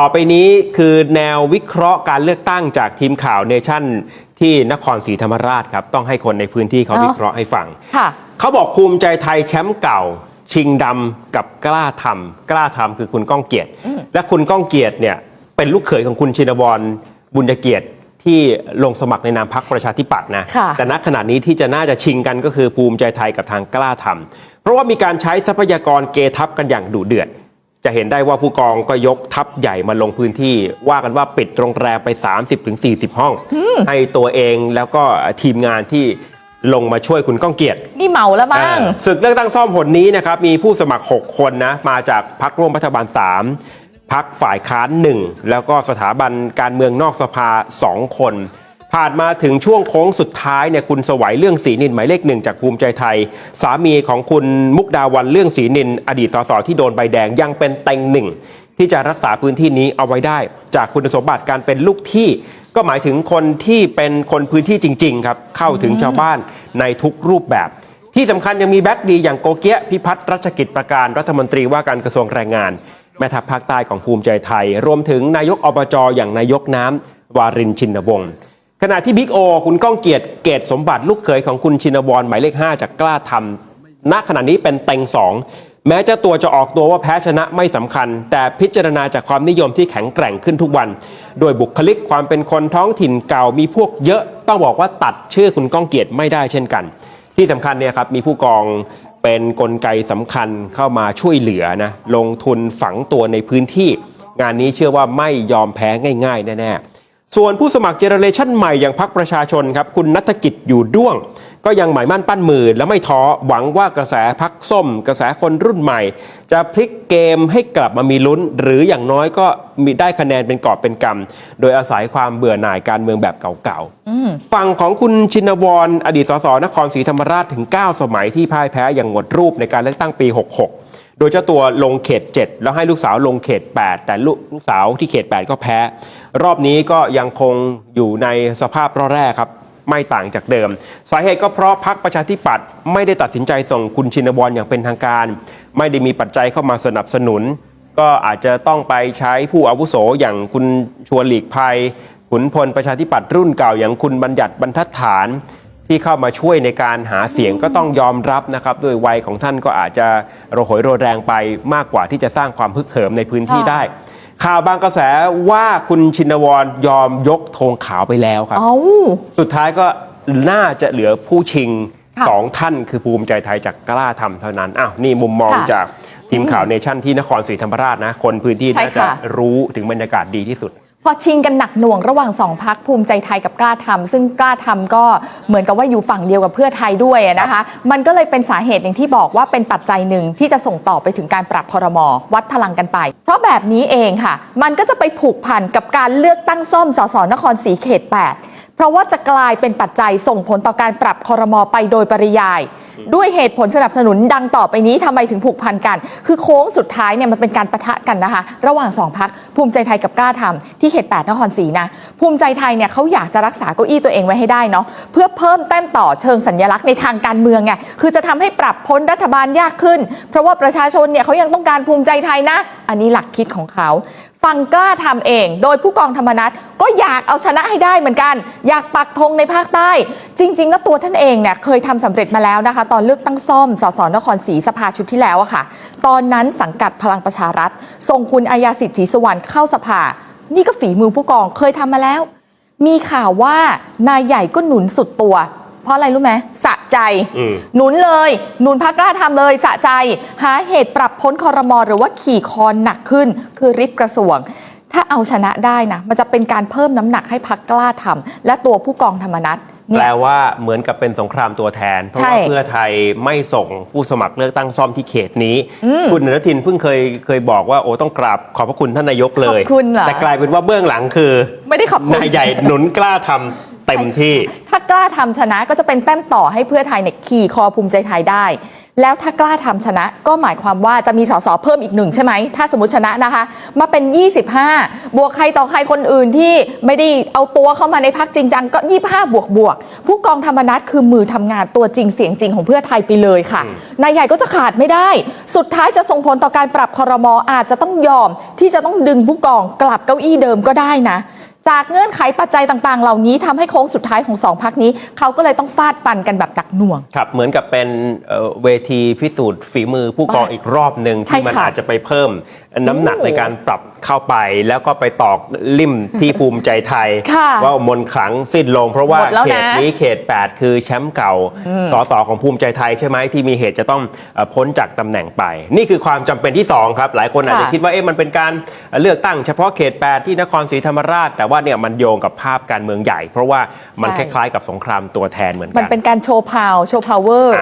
ต่อไปนี้คือแนววิเคราะห์การเลือกตั้งจากทีมข่าวเนชั่น ที่นครศรีธรรมราชครับ ต้องให้คนในพื้นที่เขาเนอะวิเคราะห์ให้ฟังค่ะ เขาบอกภูมิใจไทยแชมป์เก่า ชิงดำกับกล้าทำกล้าทำคือคุณก้องเกียรติ และคุณก้องเกียรติเนี่ยเป็นลูกเขยของคุณชินวรบุญเกียรติที่ลงสมัครในนามพรรคประชาธิปัตย์นะค่ะแต่ณขณะนี้ที่จะน่าจะชิงกันก็คือภูมิใจไทยกับทางกล้าทำเพราะว่ามีการใช้ทรัพยากรเกทับกันอย่างดุเดือด จะเห็นได้ว่าผู้กองก็ยกทัพใหญ่มาลงพื้นที่ว่ากันว่าปิดโรงแรมไป 30-40 ห้อง ให้ตัวเองแล้วก็ทีมงานที่ลงมาช่วยคุณก้องเกียรตินี่เมาแล้วมั้งเออศึกเลือกตั้งซ่อมผลนี้นะครับ มีผู้สมัคร 6 คนนะ มาจากพักร่วมรัฐบาล 3พักฝ่ายค้าน 1 แล้วก็สถาบันการเมืองนอกสภา 2 คน ผ่านมาถึงช่วงโค้งสุดท้ายเนี่ยคุณสวัยเรื่องศรีนินหมายเลขหนึ่งจากภูมิใจไทย สามีของคุณมุกดาวันเรื่องศรีนิน อดีตสสที่โดนใบแดงยังเป็นเต็งหนึ่งที่จะรักษาพื้นที่นี้เอาไว้ได้ จากคุณสมบัติการเป็นลูกที่ ก็หมายถึงคนที่เป็นคนพื้นที่จริง ๆ ครับ เข้าถึงชาวบ้านในทุกรูปแบบ ที่สำคัญยังมีแบ็กดีอย่างโกเกียะพิพัฒน์รัชกิจประการรัฐมนตรีว่าการกระทรวงแรงงาน แม่ทัพภาคใต้ของภูมิใจไทย รวมถึงนายกอบจอย่างนายกน้ำวารินชินวงศ์ ขณะที่บิ๊กโอคุณก้องเกียรติเกตสมบัติลูกเขยของคุณชินวรหมายเลข 5 จากกล้าทำณขณะนี้เป็นเต็งสองแม้เจ้าตัวจะออกตัวว่าแพ้ชนะไม่สำคัญ แต่พิจารณาจากความนิยมที่แข็งแกร่งขึ้นทุกวัน โดยบุคลิกความเป็นคนท้องถิ่นเก่ามีพวกเยอะ ต้องบอกว่าตัดชื่อคุณก้องเกียรติไม่ได้เช่นกัน ที่สำคัญเนี่ยครับมีผู้กองเป็นกลไกสำคัญเข้ามาช่วยเหลือนะลงทุนฝังตัวในพื้นที่ งานนี้เชื่อว่าไม่ยอมแพ้ง่าย ๆ แน่ๆ ส่วนผู้สมัครเจเนเรชันใหม่อย่างพักประชาชนครับคุณนัฐกิจอยู่ด้วง ก็ยังหมายมั่นปั้นมือและไม่ท้อหวังว่ากระแสพักส้ม กระแสคนรุ่นใหม่ จะพลิกเกมให้กลับมามีลุ้น หรืออย่างน้อยก็มีได้คะแนนเป็นกอบเป็นกำโดยอาศัยความเบื่อหน่ายการเมืองแบบเก่าๆฝั่งของคุณชินวรอดีตสสนครศรีธรรมราชถึง 9 สมัยที่พ่ายแพ้อย่างหมดรูปในการเลือกตั้งปี 66 โดยเจ้าตัวลงเขต 7 แล้วให้ลูกสาวลงเขต 8 แต่ลูกสาวที่เขต 8 ก็แพ้ รอบนี้ก็ยังคงอยู่ในสภาพร่อแรกครับ ไม่ต่างจากเดิม สาเหตุก็เพราะพักประชาธิปัตย์ไม่ได้ตัดสินใจส่งคุณชินวรอย่างเป็นทางการ ไม่ได้มีปัจจัยเข้ามาสนับสนุน ก็อาจจะต้องไปใช้ผู้อาวุโสอย่างคุณชวนหลีกภัยขุนพลประชาธิปัตย์รุ่นเก่าอย่างคุณบัญญัติบรรทัดฐาน ที่เข้ามาช่วยในการหาเสียงก็ต้องยอมรับนะครับด้วยวัยของท่านก็อาจจะโรโหยโรแรงไปมากกว่าที่จะสร้างความพึกเหิมในพื้นที่ค่ะได้ ข่าวบางกระแสว่าคุณชินวรยอมยกธงขาวไปแล้วครับ เอ้าสุดท้ายก็น่าจะเหลือผู้ชิงค่ะสองท่านคือภูมิใจไทยจากกล้าทำเท่านั้นอ้าวนี่มุมมองค่ะจากทีมข่าวเนชั่นที่นครศรีธรรมราชนะ คนพื้นที่ใช่น่าจะค่ะ รู้ถึงบรรยากาศดีที่สุด พอชิงกันหนักหน่วงระหว่างสองพักภูมิใจไทยกับกล้าทำซึ่งกล้าทำก็เหมือนกับว่าอยู่ฝั่งเดียวกับเพื่อไทยด้วยอะนะคะ มันก็เลยเป็นสาเหตุอย่างที่บอกว่าเป็นปัจจัยหนึ่งที่จะส่งต่อไปถึงการปรับคอรมอวัดพลังกันไป เพราะแบบนี้เองค่ะ มันก็จะไปผูกพันกับการเลือกตั้งซ่อมสสนครศรีเขต 8 เพราะว่าจะกลายเป็นปัจจัยส่งผลต่อการปรับคอรมอไปโดยปริยาย ด้วยเหตุผลสนับสนุนดังต่อไปนี้ทำไมถึงผูกพันกัน คือโค้งสุดท้ายเนี่ยมันเป็นการประทะกันนะคะ ระหว่างสองพักภูมิใจไทยกับกล้าทำที่เขต 8 นครศรีนะ ภูมิใจไทยเนี่ยเขาอยากจะรักษาเก้าอี้ตัวเองไว้ให้ได้เนาะเพื่อเพิ่มแต้มต่อเชิงสัญลักษณ์ในทางการเมืองไงคือจะทำให้ปรับพ้นรัฐบาลยากขึ้น เพราะว่าประชาชนเนี่ยเขายังต้องการภูมิใจไทยนะอันนี้หลักคิดของเขาฝั่งกล้าทำเอง โดยผู้กองธรรมนัฐก็อยากเอาชนะให้ได้เหมือนกัน อยากปักธงในภาคใต้ จริง ๆ แล้วตัวท่านเองเนี่ยเคยทำสำเร็จมาแล้วนะคะ ตอนเลือกตั้งซ่อมสสนครศรีสภาชุดที่แล้วอะค่ะ ตอนนั้นสังกัดพลังประชารัฐส่งคุณอายาสิทธิ์ศรีสวรรณเข้าสภา นี่ก็ฝีมือผู้กองเคยทำมาแล้ว มีข่าวว่านายใหญ่ก็หนุนสุดตัว เพราะอะไรรู้ไหมสะใจ อืม หนุนเลย หนุนพักกล้าทำเลยสะใจ หาเหตุปรับพ้นคอรมอหรือว่าขี่คอนหนักขึ้น คือริบกระทรวง ถ้าเอาชนะได้นะ มันจะเป็นการเพิ่มน้ำหนักให้พักกล้าทำและตัวผู้กองธรรมนัฐเนี่แปลยว่าเหมือนกับเป็นสงครามตัวแทน เพราะใช่ว่าเพื่อไทยไม่ส่งผู้สมัครเลือกตั้งซ่อมที่เขตนี้ คุณอนุทินเพิ่งเคยเคยบอกว่าโอ้ต้องกราบขอบพระคุณท่านนายกเลย ขอบคุณเหรอ แต่กลายเป็นว่าเบื้องหลังคือ ไม่ได้ขอบคุณ นายใหญ่หนุนกล้าทำ เต็มที่ ถ้ากล้าทำชนะก็จะเป็นแต้มต่อให้เพื่อไทยเนี่ยขี่คอภูมิใจไทยได้ แล้วถ้ากล้าทำชนะก็หมายความว่าจะมีสสเพิ่มอีกหนึ่งใช่ไหม ถ้าสมมติชนะนะคะ มาเป็น 25 บวกใครต่อใครคนอื่นที่ไม่ได้เอาตัวเข้ามาในพักจริงจังก็ 25 บวกบวก ผู้กองธรรมนัฐคือมือทำงานตัวจริงเสียงจริงของเพื่อไทยไปเลยค่ะ นายใหญ่ก็จะขาดไม่ได้ สุดท้ายจะส่งผลต่อการปรับคอรมออาจจะต้องยอมที่จะต้องดึงผู้กองกลับเก้าอี้เดิมก็ได้นะ จากเงื่อนไขปัจจัยต่างๆ เหล่านี้ทำให้โค้งสุดท้ายของสองพักนี้ เขาก็เลยต้องฟาดฟันกันแบบหนักหน่วง ครับ เหมือนกับเป็นเอ่อเวทีพิสูจน์ฝีมือผู้กองอีกรอบหนึ่งใช่ที่มันค่ะอาจจะไปเพิ่มน้ำหนักโอ้ในการปรับเข้าไป แล้วก็ไปตอกลิ่มที่ภูมิใจไทยค่ะว่ามนต์ขลังสิ้นลง เพราะว่าหมดแล้วเขนะตนี้เขต 8 คือแชมป์เก่าสสของภูมิใจไทยใช่ไหมที่มีเหตุจะต้องเอ่อพ้นจากตำแหน่งไป นี่คือความจำเป็นที่2ครับหลายคนอาจจะค่ะคิดว่าเอ๊ะมันเป็นการเลือกตั้งเฉพาะเขต 8 ที่นครศรีธรรมราชแต่ว่าเนี่ยมันโยงกับภาพการเมืองใหญ่ เพราะว่ามันคใช่ล้ายๆกับสงครามตัวแทนเหมือนมักันนเป็นการโชว์พาว โชว์พาวเวอร์